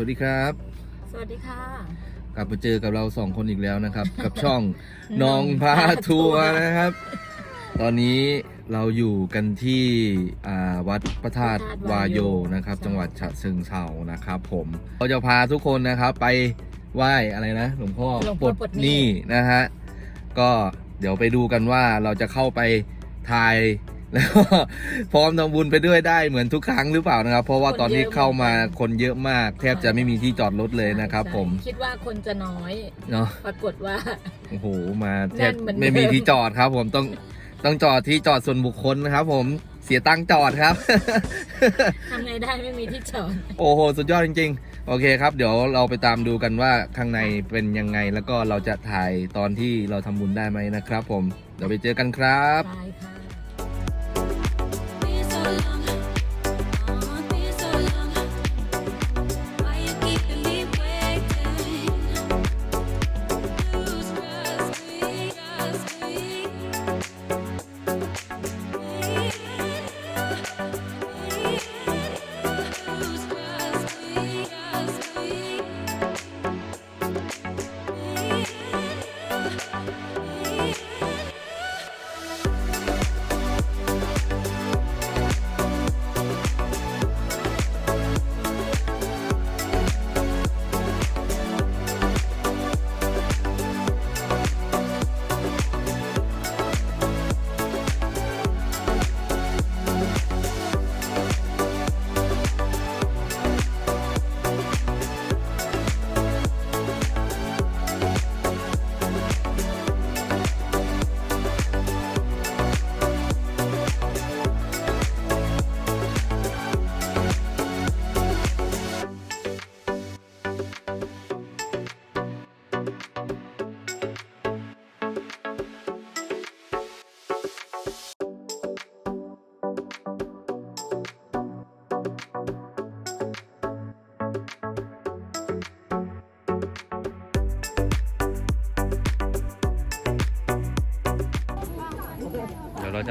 วัสดีครับ สวัสดีค่ะ กลับมาเจอกับเราสองคนอีกแล้วนะครับ กับช่องน้น้อองงพาทัวร์นะครับ ตอนนี้เราอยู่กันที่อ่าวัดพระธาตุวายโยนะครับ จังหวัดฉะเชิงเทรานะครับ ผมเราจะพาทุกคนนะครับไปไหว้อะไรนะหลวงพ่อหลวงปพ่ลอดปลดหหนี้นี้นะฮะก็เดี๋ยวไปดูกันว่าเราจะเข้าไปทาย แล้วก็พร้อมทำบุญไปด้วยได้เหมือนทุกครั้งหรือเปล่านะครับ เพราะว่าตอนนี้เข้ามาคนเยอะมาก แทบจะไม่มีที่จอดรถเลยนะครับ ผมคิดว่าคนจะน้อยเนาะปรากฏว่า โอ้โหมาแทบแน่นเหมือนเดิม ไม่มีที่จอดครับ ผมต้องต้องจอดที่จอดส่วนบุคคลนะครับ ผมเสียตังค์จอดครับ ทำไงได้ไม่มีที่จอด โอ้โห สุดยอดจริง ๆ โอเคครับ เดี๋ยวเราไปตามดูกันว่าข้างในเป็นยังไง แล้วก็เราจะถ่ายตอนที่เราทำบุญได้ไหมนะครับ ผม เดี๋ยวไปเจอกันครับตายค่ะ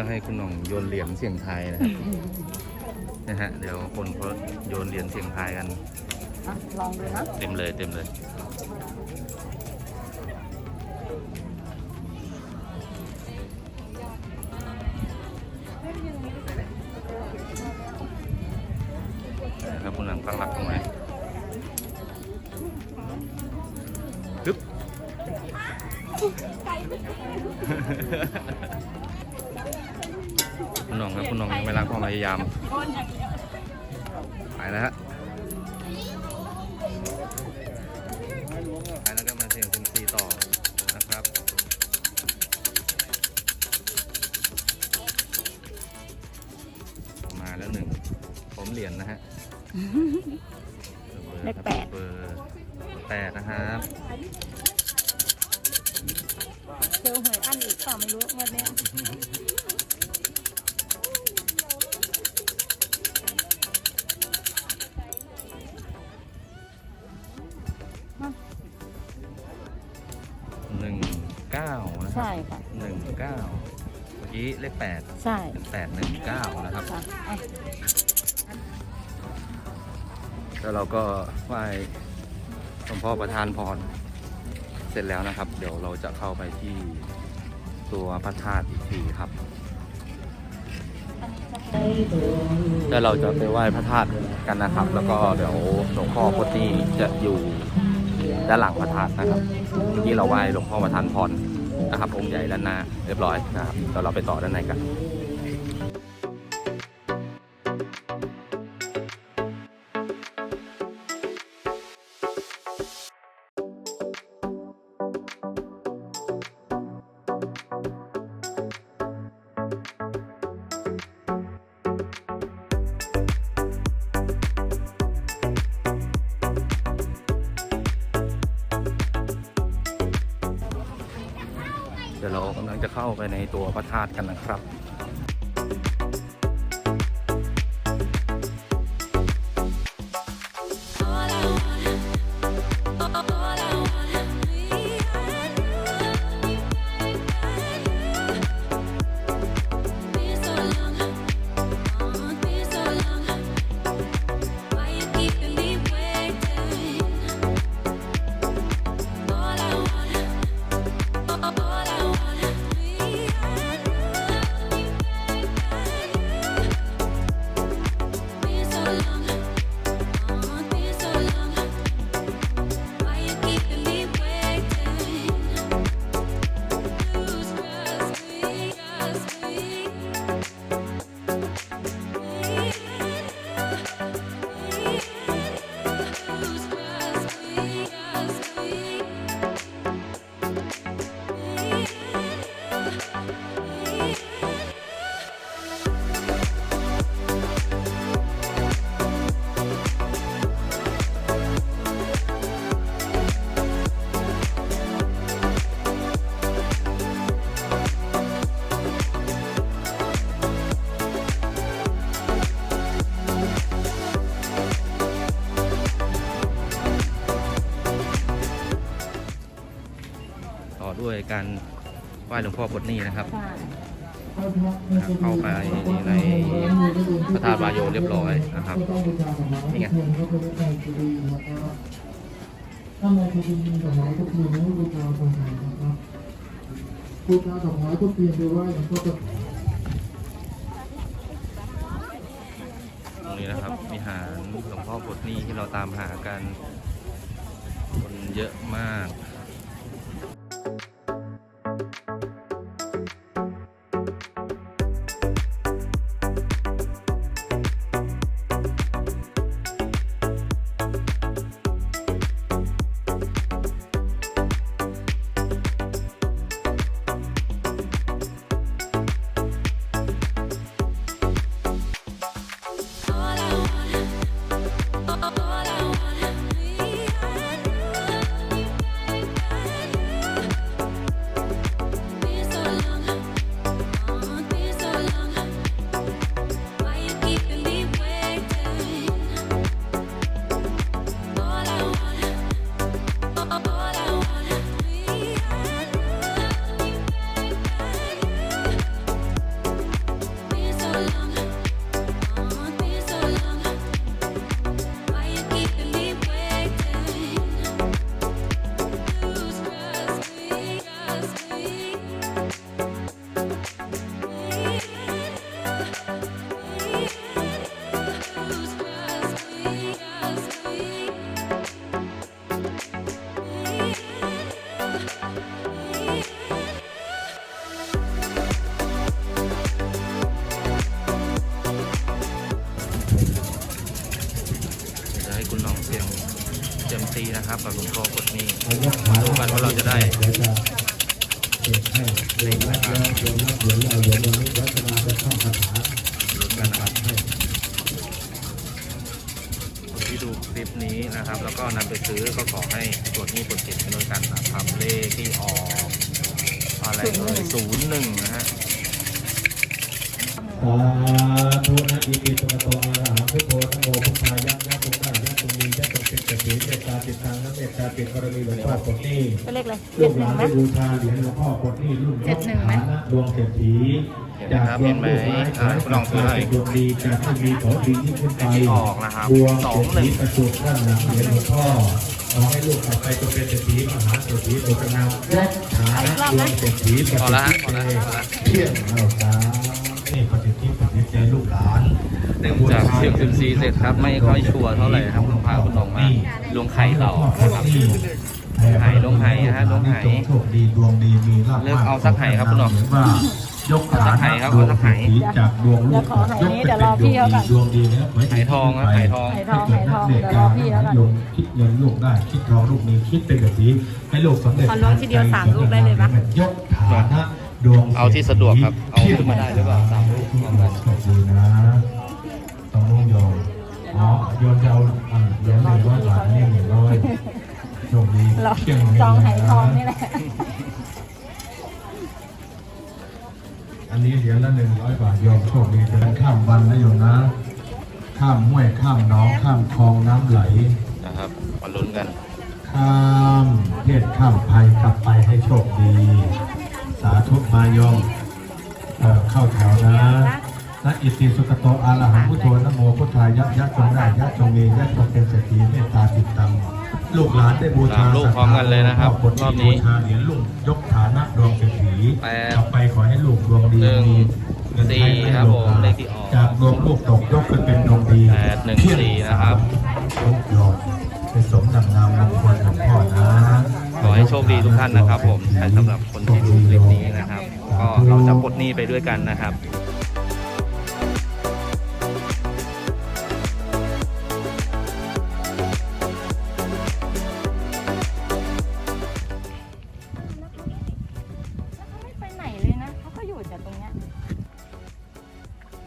จะให้คุณหน่องโยนเหรียญเสียงไทายนะครับนะฮะเดี๋ยวคนเขาโยนเหรียญเสียงไทายกันลองดูนะเต็มเลยเต็มเลย นะครับคุณหลังตั้งหลักตรงไหน ยังไม่รักความพยายามไปแล้วฮะไปแล้วก็มาเสี่ยงเซยมซีต่อนะครับมาแล้วหนึ่งผมเหรียญนะฮะเลขแปดเบอร์แปดนะครับเจอหวยอันอีกเปล่าไม่รู้วันนี้ นะครัใช่ค่ะ หนึ่งเก้าเมื่อกี้เลขแปดใช่เป็นแปดหนึ่งเก้านะครับ ค่ะอะแล้วเราก็ไหว้หลวงพ่อประธานพร เสร็จแล้วนะครับ เดี๋ยวเราจะเข้าไปที่ตัวพระธาตุอีกทีครับ แล้วเราจะไปไหว้พระธาตุกันนะครับ แล้วก็เดี๋ยวหลวงพ่อพุทธีจะอยู่ด้านหลังพระธาตุนะครับเมื่อกี้เราไหว้หลวงพ่อประธานพร นะครับองค์ใหญ่ด้านหน้าเรียบร้อยนะครับเดี๋ยวเราไปต่อด้านในกัน จะเข้าไปในตัวพระธาตุกันนะครับ ไหว้หลวงพ่อปลดหนี้นะครับใช่เข้าไปในพระธาตุวายโยเรียบร้อยนะครับนี่ไงถ้ามาทำบุญดอกไม้ทุกทีนะบูชาดอกไม้นะครับบูชาดอกไม้ทุกทีไปไหว้หลวงพ่อปฐมตรงนี้นะครับวิหารหลวงพ่อปลดหนี้ที่เราตามหากัน คนเยอะมาก จะให้คุณน้องเสียงเจมซีนะครับกับหลวงพ่อปลดหนี้ดูกันว่าเราจะได้เดี๋ยวจะเก็บให้เด็กนักเรียนโยมนักเรียนเราโยมวันนี้วัฒนาจะท่องคาถาลุ้นกันนะครับคน ที่ดูคลิปนี้นะครับ แล้วก็นำไปซื้อก็ขอให้ปลดหนี้ปลดสินกันด้วยกันนะครับเลขที่ออกอะไรเอ่ยศูนย์หนึ่งนะฮะสาธุนะอิติปะโตอะระหังพุทโธนะโมพุทธายะยะตุงะยะตุมียะตุเป็นเศรษฐีเมตตาติดตังนะเมตตาติดกรณีหลวงพ่อปลดหนี้เป็นเลขอะไรลูเจ็ดกหหนึ่ลางนไหมได้บูชาเหรียญหลวงพ่อปลดหนี้รุ่นเจ็ดหนึ่งไหมฐานะดวงเศรษฐี เห็นไหมครับเห็นไหมอ่าคุณลองซื้อให้ดวงดีจากที่มีขอดียิ่งขึ้นไปที่ออกนะครับดวงสอเศรงษหนึ่ฐีงประสูติท่านหลังเหรียญหลวงพ่อขอให้ลูกกลับไปจะเป็นเศรษฐีมหาเศรษฐีโดยกำลังยกฐานะดวงเศรษฐีประพอสิทละธิพอละพอละเที่ยงเราจ้านี่ปฏิทินปฏิเจลูกหลานเนื่องจากเสียงซิมซีเสร็จครับไม่ค่อยชัวร์เท่าไหร่ครับต้องพาคุณน้องมาลวงไข่ต่อนะครับไห่ลงไห่นะฮะลงไห่โชคดีดวงดีมีลาภเลือกเอาสักไห่ครับคุณหน่อเหมือนว่า ยกฐาสักไห่นะครับดเอาวงสักเศไห่รษฐีจากดวงลูกเดี๋ยวขอไห่นี้เดี๋ยวรอพี่เขาก่อนดวงดีนะขให้ไห่ทองครับไห่ทองไห่ทองไห่ทองเดี๋ยวรอพี่เขาก่อนลงคิดเงินลูกได้คิดทองลูกมีคิดเป็นแบบนี้ให้ลูกสำเร็จขอล้วงทีเดียวสามลูกได้เลยปะยกฐานะดวงเอาที่สะดวกครับเอาขึ้นมาได้หรือเปล่าสามลูกพร้อมกันโชคดีนะต้องลงโยมอ๋อโยนจะเอาอ่าโยนหนึ่งร้อยบาทนี่หนึ่งร้อยโชคดีเราเที่ยงจองไหทองนี่แหละ อันนี้เหรียญละหนึ่งร้อยบาทโยมโชคดีเดินข้ามวันนะโยมนะ ข้ามห้วยข้ามหน้องข้ามคลองน้ำไหลนะครับมาลุ้นกัน ข้ามเพศข้ามภัยกลับไปให้โชคดี สาธุมายมเอ่อเข้าแถวนะนะอิติสุขโตอาระหังพุทโธนะโมพุทธายะยะจงได้ยะจงมียะจงเป็นเศรษฐีเมตตาติดตัง ลูกหลานได้บูชาสามลูกพร้อมกันเลยนะครับคนรอบที่นี้บูชาเหรียญลุงยกฐานะดวงเศรษฐีแปดต่อไปขอให้ลูกดวงดีหนึ่งมีเงินสี่ใช้ครับผมให้เลขที่ออกจากดวงลูกตกยกขึ้นเป็นดวงดีแปดหนึ่งสี่นะครับลูกโยมเป็นสมดังนามมงคลของพ่อนะขอให้โชคดีทุกท่านนะครับ ผมใช่สำหรับคนที่ดูคลิปนี้นะครับ ก็เราจะปลดหนี้ไปด้วยกันนะครับ รงเนี้ย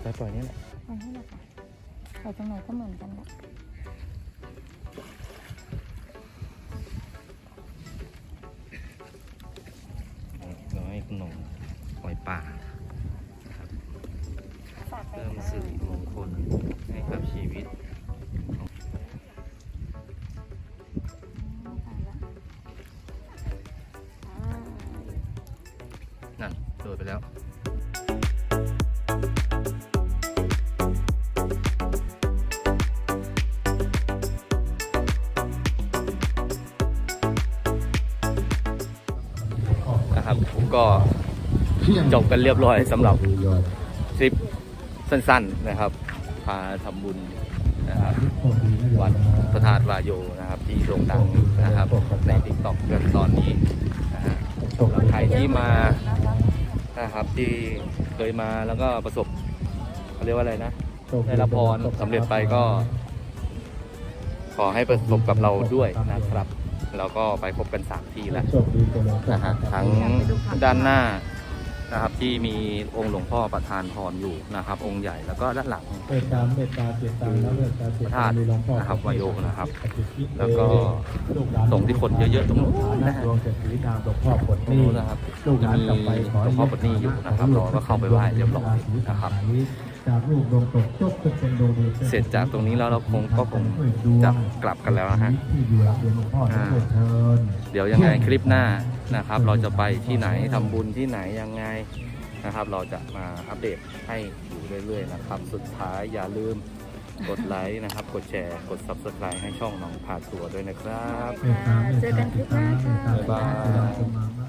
ไปปล่อยนี่แหละไปที่ไหนคะไปตรงไหนก็เหมือนกันแหละเราให้คุณหนงปล่อยป่านะครับฝากไปเพิ่มค่ะสิริมงคลให้กับชีวิตอืมตายละอ่า ก็จบกันเรียบร้อยสำหรับทริปสั้นๆนะครับ พาทำบุญนะครับวัดพระธาตุวายโยนะครับ ที่โด่งดังนะครับในติ๊กต็อกกันตอนนี้นะฮะสำหรับใครที่มานะครับที่เคยมาแล้วก็ประสบเขาเรียกว่าอะไรนะได้รับพรสำเร็จไปก็ ขอให้ประสบกับเราด้วยนะครับ เราก็ไปพบกันสามที่แล้วนะฮะทั้งด้านหน้านะครับที่มีองค์หลวงพ่อประธานพรอยู่นะครับ องค์ใหญ่แล้วก็ด้านหลังเมตตามเมตตาจิตตามแล้วเมตตาจิตพระธาตุมีหลวงพ่อนะครับวายโยนะครับ แล้แล้ววก็ก็ตรงที่คนเยอะๆตรงนู้นนะฮะดวงเศรษฐีนามหลวงพ่อปลดตรงหนี้นู้นนะครับลูกหลานกลับไปขอหลวงพ่อปลดหนี้อยู่นะครับเราก็เข้าไปไหว้เรียบร้อยนะครับ จากรูปดวงตกจบเป็นดวงดีเสร็จจากตรงนี้แล้วเราคงก็คงจะกลับกันแล้วนะฮะที่อยู่หลังเรียนหลวงพ่อจะช่วยเชิญเดี๋ยวยังไงคลิปหน้านะครับ เราจะไปที่ไหนทำบุญที่ไหนยังไงนะครับ เราจะมาอัปเดตให้อยู่เรื่อยๆนะครับ สุดท้ายอย่าลืมกดไลค์นะครับ กดแชร์ กด subscribe ให้ช่องน้องพาตัวด้วยนะครับเมตตาเมตตาเจอกันคลิปหน้าค่ะบ๊ายบายจิตตาม